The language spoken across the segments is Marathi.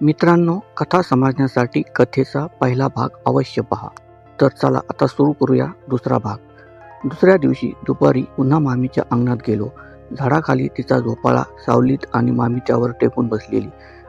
मित्रांनो कथा समजण्यासाठी कथेचा पहिला भाग अवश्य पहा. तर चला आता सुरू करूया दुसरा भाग. दुसऱ्या दिवशी दुपारी पुन्हा मामीच्या अंगणात गेलो. झाडाखाली तिचा झोपाळा सावलीत आणि मामी त्यावर टेकून बसलेली.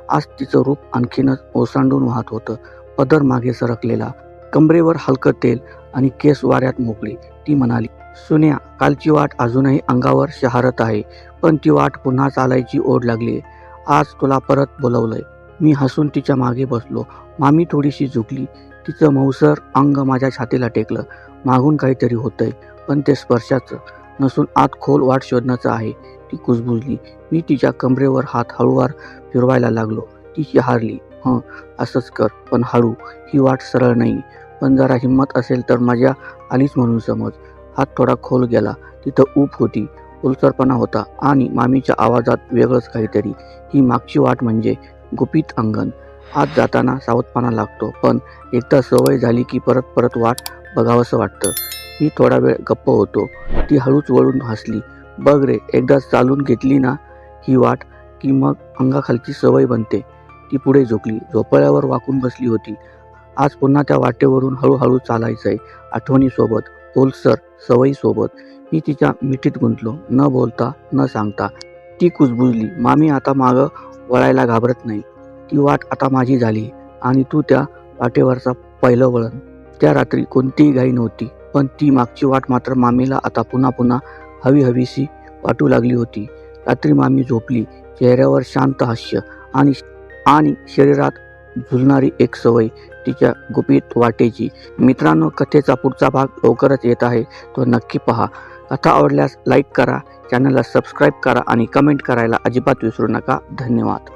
आज तिचं रूप आणखीनच ओसांडून वाहत होतं. पदर मागे सरकलेला. कमरेवर हलकं तेल आणि केस वाऱ्यात मोकळी. ती म्हणाली सुन्या कालची वाट अजूनही अंगावर शहारत आहे. पण ती वाट पुन्हा चालायची ओढ लागली आज तुला परत बोलवलंय. मी हसून तिच्यामागे बसलो. मामी थोडीशी झुकली. तिचं मऊसर अंग माझ्या छातीला टेकलं. मागून काहीतरी होतंय पण ते स्पर्शाचं. नसून आत खोल वाट शोधण्याचं आहे. ती कुजबुजली. मी तिच्या कमरेवर हात हळूवार फिरवायला लागलो. तिची हारली. हं असंच कर पण हळू ही वाट सरळ नाही. पण जरा हिंमत असेल तर मजा आलीच म्हणून समज. हात थोडा खोल गेला. तिथं ऊप होती. ओलसरपणा होता. आणि मामीच्या आवाजात वेगळंच काहीतरी. ही मागची वाट म्हणजे गुपित अंगण. आत जाताना सावधपणा लागतो पण एकदा सवय झाली की परत परत वाट बघावंसं वाटतं. मी थोडा वेळ गप्प होतो. ती हळूच वळून हसली. बघ रे एकदा चालून घेतली ना ही वाट की मग अंगाखालची सवय बनते. ती पुढे झोकली झोपाळ्यावर वाकून बसली होती. आज पुन्हा त्या वाटेवरून हळूहळू चालायचंय आठवणीसोबत ओलसर सवयीसोबत. मी तिच्या मिठीत गुंतलो. न बोलता न सांगता. ती कुजबुजली. मामी आता मागं वळायला घाबरत नाही. ती वाट आता माझी झाली आणि तू त्या वाटेवरचा पहिलं वळण. त्या रात्री कोणतीही घाई नव्हती पण ती मागची वाट मात्र मामीला आता पुन्हा पुन्हा हवी हवीशी वाटू लागली होती. रात्री मामी झोपली चेहऱ्यावर शांत हास्य आणि आणि शरीरात झुलणारी एक सवय. तिच्या गुपित वाटेची मित्रांनो कथेचा पुढचा भाग लवकरच येत आहे. तो नक्की पहा. कथा आवडल्यास लाईक करा चॅनलला सबस्क्राईब करा आणि कमेंट करायला अजिबात विसरू नका. धन्यवाद.